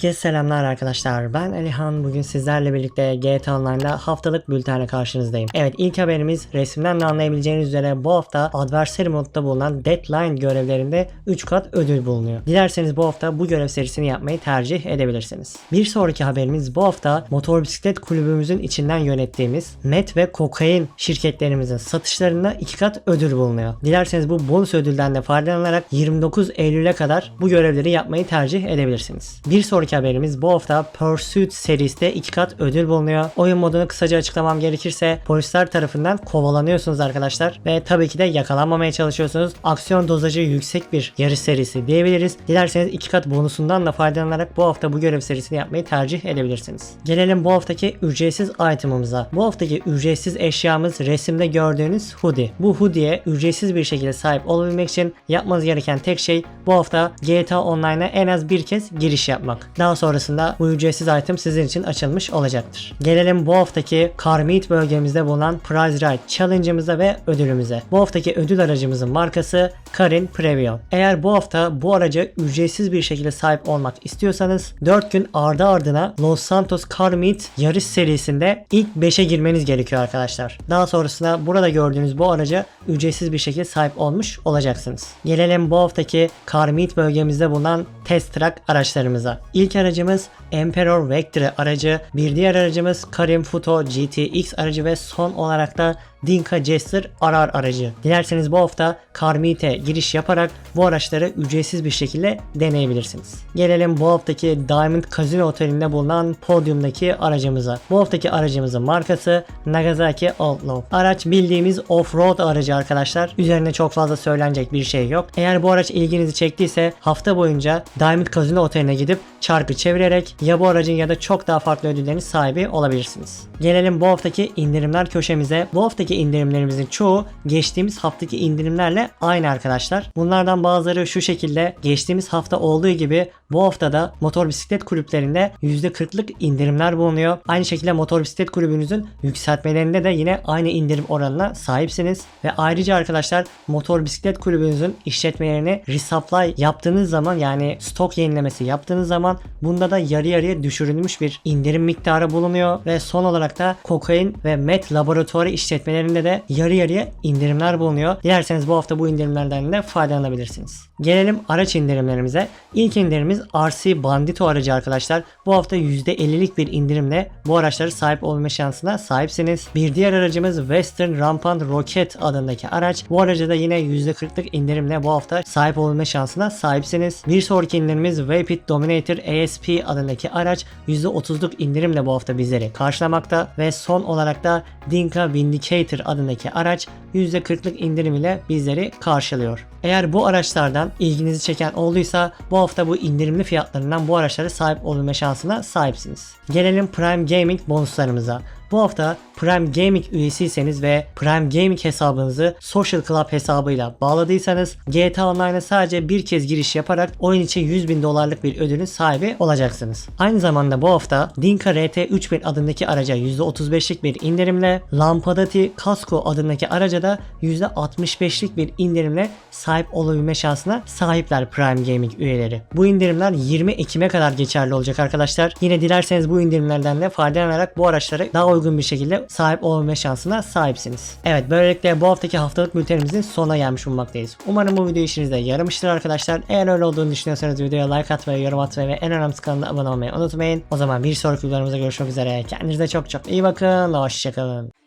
Herkese selamlar arkadaşlar. Ben Alihan. Bugün sizlerle birlikte GTA Online'da haftalık bültenle karşınızdayım. Evet ilk haberimiz resimden de anlayabileceğiniz üzere bu hafta Adversary modda bulunan Deadline görevlerinde 3 kat ödül bulunuyor. Dilerseniz bu hafta bu görev serisini yapmayı tercih edebilirsiniz. Bir sonraki haberimiz bu hafta motor bisiklet kulübümüzün içinden yönettiğimiz met ve kokain şirketlerimizin satışlarında 2 kat ödül bulunuyor. Dilerseniz bu bonus ödülden de faydalanarak 29 Eylül'e kadar bu görevleri yapmayı tercih edebilirsiniz. Bir sonraki haberimiz bu hafta Pursuit seriste 2 kat ödül bulunuyor. Oyun modunu kısaca açıklamam gerekirse polisler tarafından kovalanıyorsunuz arkadaşlar ve tabii ki de yakalanmamaya çalışıyorsunuz. Aksiyon dozajı yüksek bir yarış serisi diyebiliriz. Dilerseniz 2 kat bonusundan da faydalanarak bu hafta bu görev serisini yapmayı tercih edebilirsiniz. Gelelim bu haftaki ücretsiz itemımıza. Bu haftaki ücretsiz eşyamız resimde gördüğünüz hoodie. Bu hoodie'ye ücretsiz bir şekilde sahip olabilmek için yapmanız gereken tek şey bu hafta GTA Online'a en az bir kez giriş yapmak. Daha sonrasında bu ücretsiz item sizin için açılmış olacaktır. Gelelim bu haftaki Carmeet bölgemizde bulunan Prize Ride Challenge'ımıza ve ödülümüze. Bu haftaki ödül aracımızın markası Karin Previon. Eğer bu hafta bu araca ücretsiz bir şekilde sahip olmak istiyorsanız 4 gün ardı ardına Los Santos Carmeet yarış serisinde ilk 5'e girmeniz gerekiyor arkadaşlar. Daha sonrasında burada gördüğünüz bu araca ücretsiz bir şekilde sahip olmuş olacaksınız. Gelelim bu haftaki Carmeet bölgemizde bulunan test track araçlarımıza. İlk aracımız Emperor Vectre aracı, bir diğer aracımız Karim Futo GTX aracı ve son olarak da Dinka Jester Arar aracı. Dilerseniz bu hafta Carmeet'e giriş yaparak bu araçları ücretsiz bir şekilde deneyebilirsiniz. Gelelim bu haftaki Diamond Casino Oteli'nde bulunan podyumdaki aracımıza. Bu haftaki aracımızın markası Nagasaki Outlaw. Araç bildiğimiz off-road aracı arkadaşlar. Üzerine çok fazla söylenecek bir şey yok. Eğer bu araç ilginizi çektiyse hafta boyunca Diamond Casino Oteli'ne gidip çarkı çevirerek ya bu aracın ya da çok daha farklı ödüllerin sahibi olabilirsiniz. Gelelim bu haftaki indirimler köşemize. Bu haftaki indirimlerimizin çoğu geçtiğimiz haftaki indirimlerle aynı arkadaşlar. Bunlardan bazıları şu şekilde geçtiğimiz hafta olduğu gibi bu haftada motor bisiklet kulüplerinde %40'lık indirimler bulunuyor. Aynı şekilde motor bisiklet kulübünüzün yükseltmelerinde de yine aynı indirim oranına sahipsiniz. Ve ayrıca arkadaşlar motor bisiklet kulübünüzün işletmelerini resupply yaptığınız zaman yani stok yenilemesi yaptığınız zaman bunda da yarı yarıya düşürülmüş bir indirim miktarı bulunuyor. Ve son olarak da kokain ve met laboratuvarı işletmelerinde de yarı yarıya indirimler bulunuyor. Dilerseniz bu hafta bu indirimlerden de faydalanabilirsiniz. Gelelim araç indirimlerimize. İlk indirimimiz RC Bandito aracı arkadaşlar. Bu hafta %50'lik bir indirimle bu araçları sahip olma şansına sahipsiniz. Bir diğer aracımız Western Rampant Rocket adındaki araç. Bu araca da yine %40'lık indirimle bu hafta sahip olma şansına sahipsiniz. Bir sonraki indirimimiz Vapid Dominator ASP adındaki araç %30'luk indirimle bu hafta bizleri karşılamakta ve son olarak da Dinka Vindicator adındaki araç %40'lık indirim ile bizleri karşılıyor. Eğer bu araçlardan ilginizi çeken olduysa bu hafta bu indirimli fiyatlarından bu araçlara sahip olma şansına sahipsiniz. Gelelim Prime Gaming bonuslarımıza. Bu hafta Prime Gaming üyesiyseniz ve Prime Gaming hesabınızı Social Club hesabıyla bağladıysanız GTA Online'a sadece bir kez giriş yaparak oyun için 100 bin dolarlık bir ödülün sahibi olacaksınız. Aynı zamanda bu hafta Dinka RT 3000 adındaki araca %35'lik bir indirimle Lampadati Casco adındaki araca da %65'lik bir indirimle sahip olabilme şansına sahipler Prime Gaming üyeleri. Bu indirimler 20 Ekim'e kadar geçerli olacak arkadaşlar. Yine dilerseniz bu indirimlerden de faydalanarak bu araçları daha uygun bir şekilde sahip olma şansına sahipsiniz. Evet böylelikle bu haftaki haftalık bültenimizin sonuna gelmiş bulunmaktayız. Umarım bu video işinize yaramıştır arkadaşlar. Eğer öyle olduğunu düşünüyorsanız videoya like atmayı, yorum atmayı ve en önemlisi kanalına abone olmayı unutmayın. O zaman bir sonraki videolarımızda görüşmek üzere. Kendinize çok çok iyi bakın. Hoşçakalın.